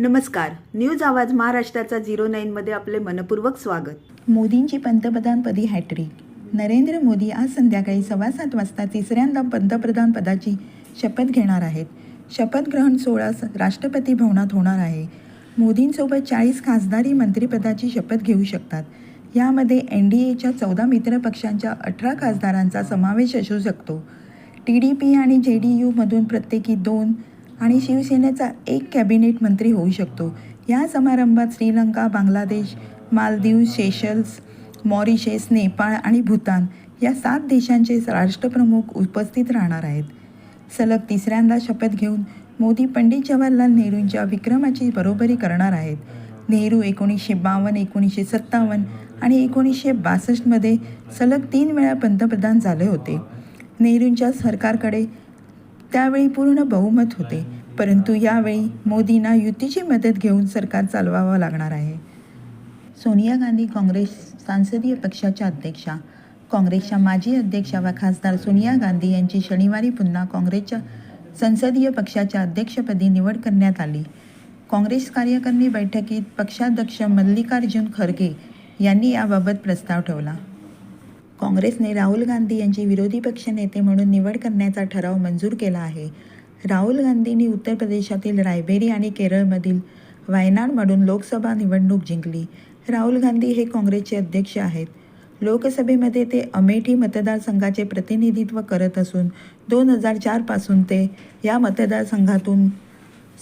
नमस्कार. न्यूज आवाज महाराष्ट्राचा झिरो नाईनमध्ये आपले मनपूर्वक स्वागत. मोदींची पंतप्रधानपदी हॅट्रिक. नरेंद्र मोदी आज संध्याकाळी सव्वा सात वाजता तिसऱ्यांदा पंतप्रधान पदाची शपथ घेणार आहेत. शपथग्रहण सोहळा स- राष्ट्रपती भवनात होणार आहे. मोदींसोबत चाळीस खासदारी मंत्रिपदाची शपथ घेऊ शकतात. यामध्ये एन डी एच्या चौदा मित्र पक्षांच्या अठरा खासदारांचा समावेश असू शकतो. टी डी पी आणि जे डी यूमधून प्रत्येकी दोन आणि शिवसेनेचा एक कॅबिनेट मंत्री होऊ शकतो. या समारंभात श्रीलंका बांगलादेश मालदीव सेशल्स मॉरिशस नेपाळ आणि भूतान या सात देशांचे राष्ट्रप्रमुख उपस्थित राहणार आहेत. सलग तिसऱ्यांदा शपथ घेऊन मोदी पंडित जवाहरलाल नेहरूंच्या विक्रमाची बरोबरी करणार आहेत. नेहरू एकोणीसशे बावन्न एकोणीसशे सत्तावन्न आणि एकोणीसशे बासष्टमध्ये सलग तीन वेळा पंतप्रधान झाले होते. नेहरूंच्या सरकारकडे त्यावेळी पूर्ण बहुमत होते. परंतु यावेळी मोदींना युतीची मदत घेऊन सरकार चालवावं लागणार आहे. सोनिया गांधी काँग्रेस संसदीय पक्षाच्या अध्यक्षा काँग्रेसच्या माजी अध्यक्षा व खासदार सोनिया गांधी यांची शनिवारी पुन्हा काँग्रेसच्या संसदीय पक्षाच्या अध्यक्षपदी निवड करण्यात आली. काँग्रेस कार्यकारिणी बैठकीत पक्षाध्यक्ष मल्लिकार्जुन खरगे यांनी याबाबत प्रस्ताव ठेवला. काँग्रेसने राहुल गांधी यांची विरोधी पक्षनेते म्हणून निवड करण्याचा ठराव मंजूर केला आहे. राहुल गांधींनी उत्तर प्रदेशातील रायबेरी आणि केरळमधील वायनाडमधून लोकसभा निवडणूक जिंकली. राहुल गांधी हे काँग्रेसचे अध्यक्ष आहेत. लोकसभेमध्ये ते अमेठी मतदारसंघाचे प्रतिनिधित्व करत असून दोन हजार चारपासून ते या मतदारसंघातून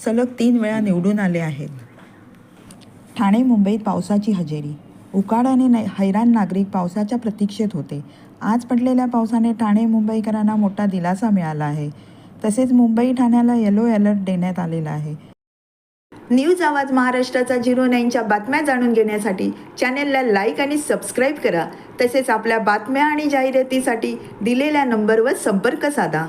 सलग तीन वेळा निवडून आले आहेत. ठाणे मुंबईत पावसाची हजेरी उकाडाने नै हैराण नागरिक पावसाच्या प्रतीक्षेत होते. आज पडलेल्या पावसाने ठाणे मुंबईकरांना मोठा दिलासा मिळाला आहे. तसेच मुंबई ठाण्याला येलो अलर्ट देण्यात आलेला आहे. न्यूज आवाज महाराष्ट्राचा झिरो नाईनच्या बातम्या जाणून घेण्यासाठी चॅनेलला लाईक आणि सबस्क्राईब करा. तसेच आपल्या बातम्या आणि जाहिरातीसाठी दिलेल्या नंबरवर संपर्क साधा.